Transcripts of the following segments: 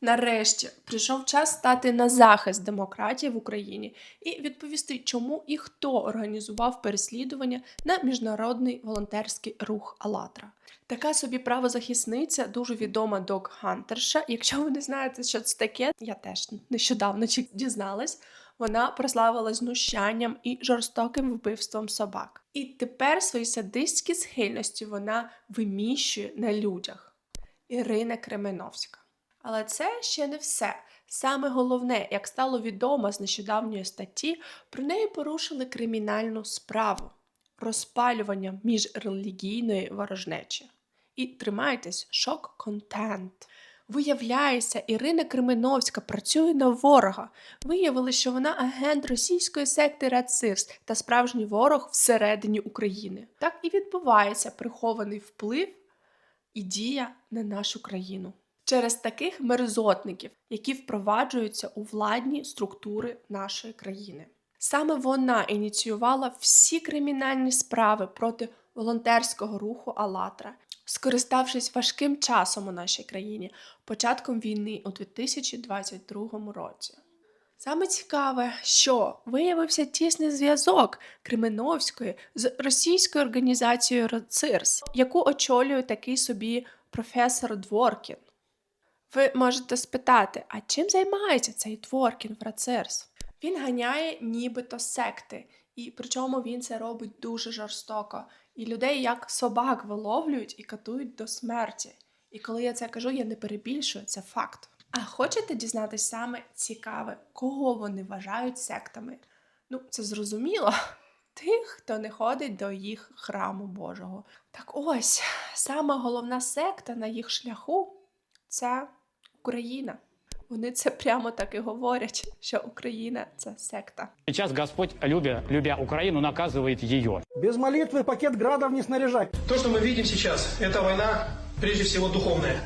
Нарешті прийшов час стати на захист демократії в Україні і відповісти, чому і хто організував переслідування на міжнародний волонтерський рух «АЛЛАТРА». Така собі правозахисниця, дуже відома док-хантерша. Якщо ви не знаєте, що це таке, я теж нещодавно дізналась. Вона прославилась знущанням і жорстоким вбивством собак. І тепер свої садистські схильності вона виміщує на людях. Ірина Кременовська. Але це ще не все. Саме головне, як стало відомо з нещодавньої статті, про неї порушили кримінальну справу розпалювання міжрелігійної ворожнечі. І тримайтесь, шок контент. Виявляється, Ірина Кременовська працює на ворога. Виявили, що вона агент російської секти Рацирс та справжній ворог всередині України. Так і відбувається прихований вплив і дія на нашу країну через таких мерзотників, які впроваджуються у владні структури нашої країни. Саме вона ініціювала всі кримінальні справи проти волонтерського руху «АЛЛАТРА», скориставшись важким часом у нашій країні, початком війни у 2022 році. Саме цікаве, що виявився тісний зв'язок Кременовської з російською організацією РАЦИРС, яку очолює такий собі професор Дворкін. Ви можете спитати, а чим займається цей Дворкін в Він ганяє нібито секти, і причому він це робить дуже жорстоко. І людей як собак виловлюють і катують до смерті. І коли я це кажу, я не перебільшую, це факт. А хочете дізнатися саме цікаве, кого вони вважають сектами? Ну, це зрозуміло. Тих, хто не ходить до їх храму Божого. Так ось, сама головна секта на їх шляху це Україна. Вони це прямо так і говорять, що Україна це секта. Сейчас Господь, любя, любя Украину, наказывает ее. Без молитвы пакет градов не снаряжать. То, что мы видим сейчас, это война, прежде всего, духовная.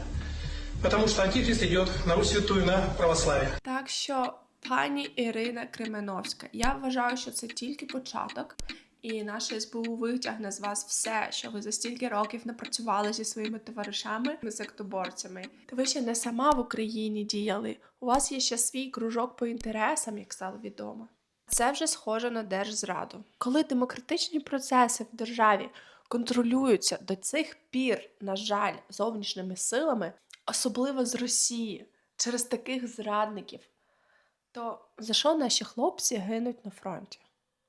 Потому что Антихрист идет на Русь Святую, на православие. Так що, пані Ірина Кременовська, я вважаю, що це тільки початок, і наше СБУ витягне з вас все, що ви за стільки років напрацювали зі своїми товаришами, сектоборцями. Та ви ще не сама в Україні діяли. У вас є ще свій кружок по інтересам, як стало відомо. Це вже схоже на держзраду. Коли демократичні процеси в державі контролюються до цих пір, на жаль, зовнішніми силами, особливо з Росії, через таких зрадників, то за що наші хлопці гинуть на фронті?